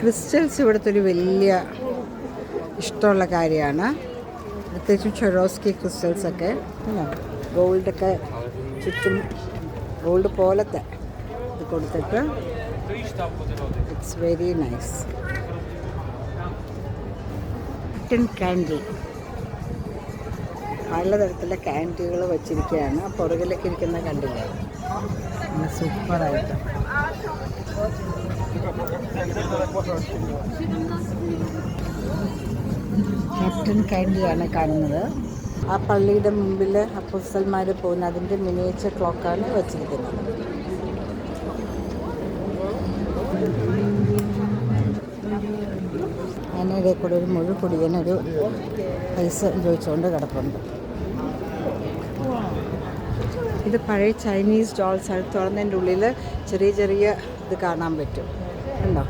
Crystals ഇവിടുത്തെ ഒരു വലിയ ഇഷ്ടമുള്ള കാര്യമാണ്. പ്രത്യേകിച്ചും ക്രിസ്റ്റൽസ് ഒക്കെ ഗോൾഡൊക്കെ ചുറ്റും ഗോൾഡ് പോലത്തെ ഇത് കൊടുത്തിട്ട് ഇറ്റ്സ് വെരി നൈസ് ക്യാൻഡി പലതരത്തിലെ ക്യാൻഡികൾ വെച്ചിരിക്കുകയാണ്. പുറകിലൊക്കെ ഇരിക്കുന്ന കണ്ടില്ലേ? സൂപ്പറായിട്ട് ക്യാപ്റ്റൻ ക്യാൻഡിയാണ് കാണുന്നത്. ആ പള്ളിയുടെ മുമ്പിൽ അപ്പുസൽമാർ പോകുന്ന അതിന്റെ മിനിയേച്ചർ ക്ലോക്കാണ് വെച്ചിരിക്കുന്നത്. അതിനിടെ കൂടെ ഒരു മുഴു കുടിയനൊരു പൈസ ചോദിച്ചുകൊണ്ട് കിടപ്പുണ്ട്. ഇത് പഴയ ചൈനീസ് ഡോൾസ് തുറന്നതിന്റെ ഉള്ളിൽ ചെറിയ ചെറിയ ഇത് കാണാൻ പറ്റും. ഉണ്ടോ